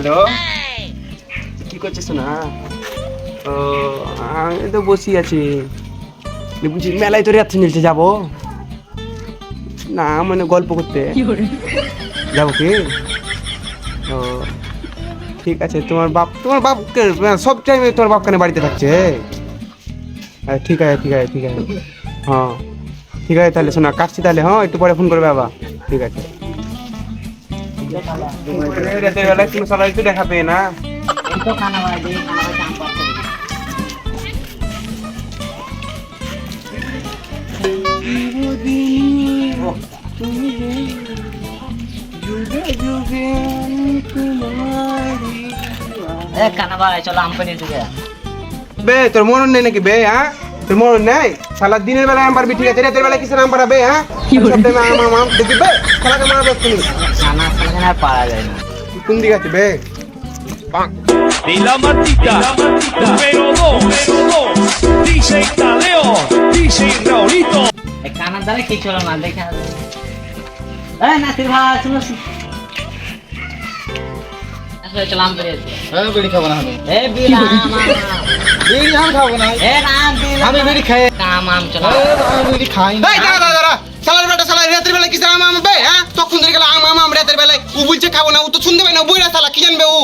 Hello কি করছিস না ও আমি তো বসি আছি। বলছি মেলায় তোর যাচ্ছে নিতে যাব? না মানে গল্প করতে। যাব কি? ও ঠিক আছে তোমার বাপ তোমার বাপ সব টাইমে তোমার বাপ কানে বাড়িতে থাকছে। হ্যাঁ ঠিক আছে ঠিক আছে ঠিক আছে। হ্যাঁ ঠিক আছে তাহলে শোনা কাটছি তাহলে হ্যাঁ একটু পরে ফোন করবে বাবা। ঠিক আছে। রাতের বেলায় তুমি সবাই একটু দেখা পেয়ে না এই তো খানা বাড়ি খানা বাড়ি আম পাড়তে এ খানা বাড়ি চলো আম পাড়ি দিকে বে তোর মরণ নেই নাকি বে হ্যাঁ তোর মরণ নেই সালা দিনের বেলায় আম পারবি ঠিক আছে রাতের বেলায় কিসের আম পারাবে হ্যাঁ সব টাইমে আম আম আম দেখি বে সালাকে মারাবে তুমি খানা খানা আর পারা যায় না কোন দিকে আছে বে De la matita, número 2, número 2, DJ Taleo, DJ Raulito. এই কানার দ্বারা কি চলো না দেখে এ নাসির ভাই শুনো শুনো। আসলে চলো আম পাড়ি আছে আমি বিড়ি খাব না আমি এ বিরাম বিড়ি আমি খাব না এ রাম দিলাম আমি বিড়ি খাই কাম আম চলো আমি বিড়ি খাই না এই দাঁড়া দাঁড়া দাঁড়া সালার বেটা সালা রাতের বেলায় কিসের আম আম বে হ্যাঁ তখন ধরে গেল আম আম খাব না ও তো শুনতে পাই না বইরা সালা কি জানবে ও?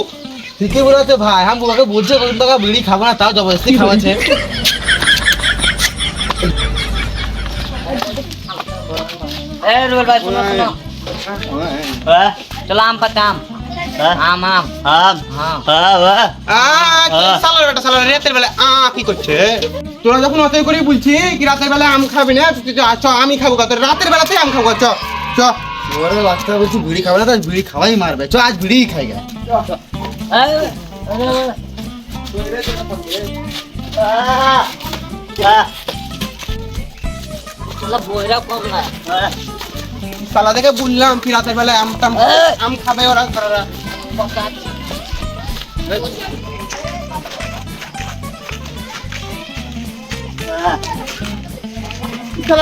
ঠিকই বলেছে ভাই আমি বাবাকে বলছে কত টাকা বিড়ি খাব না তাও জবরদস্তি খাওয়াছে এ রুবেল ভাই শুনো শুনো। এ, চলো আম পাতে আম। আম আম। আম। হ্যাঁ। আ কি সালার বেটা সালা রাতের বেলায় আ কি করছে? তোরা যখন অতই করে বলছি কি রাতের বেলায় আম খাবি না চ, আমি খাব কত রাতের বেলাতেই আম খাব চ চ। ওরে বাচ্চা বলছি বিড়ি খাব না তো বিড়ি খাওয়াই মারবে। চ, আজ বিড়ি খাই গা। চলো সালা দেখে বললাম কি রাতের আম টাম আম খাবে ওরা ওরা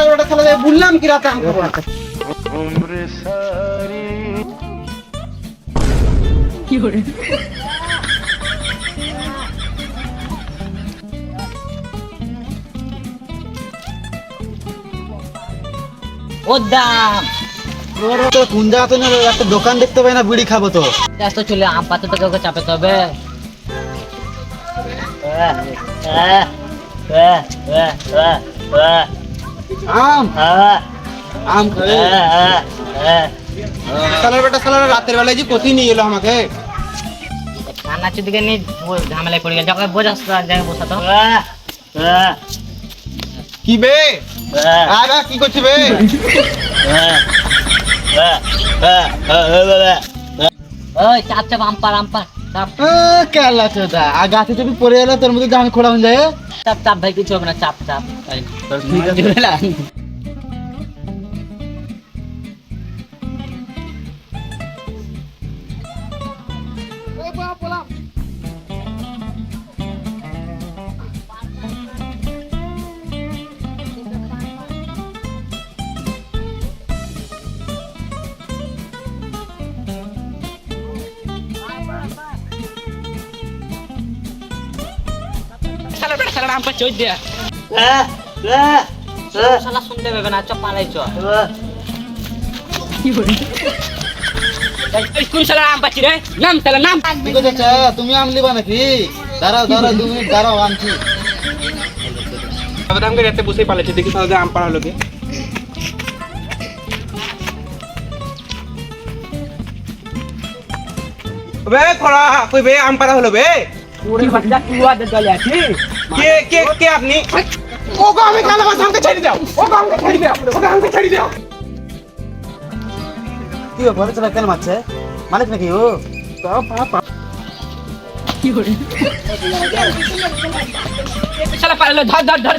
বেটা সালা দেখে বললাম কি রাতে আম খাব ওর দাম তো কোন জায়গাতে না একটা দোকান দেখতে পাই না বিড়ি খাব তো। ব্যস্ত চলে আম পাতে তো কাউকে চাপে তবে। আম! আম সালার বেটা সালার রাতের বেলায় যে কোথায় নিয়ে এলো আমাকে। কান্না চুদিকে নিয়ে ঝামেলায় পড়ে গেল। যখন বোঝাস জায়গায় বসা কি বে? আরে কি করছি বে? ওই চাপ চাপ আম পার চাপ। কেলা চোদা। আর গাছে যদি পড়ে গেলে তোর মধ্যে জান খোলা হয়ে যায় চাপ চাপ ভাই কিছু হবে না চাপ চাপ। ঠিক আছে। শালা বেটা শালা আম পার চোদ দে শালা শুনতে পাবে না চপ পালাই চ কোন শালা আম পাচ্ছি রে? নাম শালা নাম। ঠিক আছে আচ্ছা, তুমি আম লিবা নাকি? দাঁড়াও দাঁড়াও দু মিনিট দাঁড়াও আনছি। আমাকে রাতে বসেই পালাচ্ছে। দেখি সালা আম পাড়া লোকে। বে খরা কই বে আম পাড়া হলো বে? কে কে কে আপনি? ও আমি কালা মাছ আমাকে ছেড়ে দাও। ও আমাকে ছেড়ে দাও। ও আমাকে ছেড়ে দাও। কি ব্যাপার? চলা কেন মারছে? মালিক নাকি ও? শালা পারল ধর ধর ধর।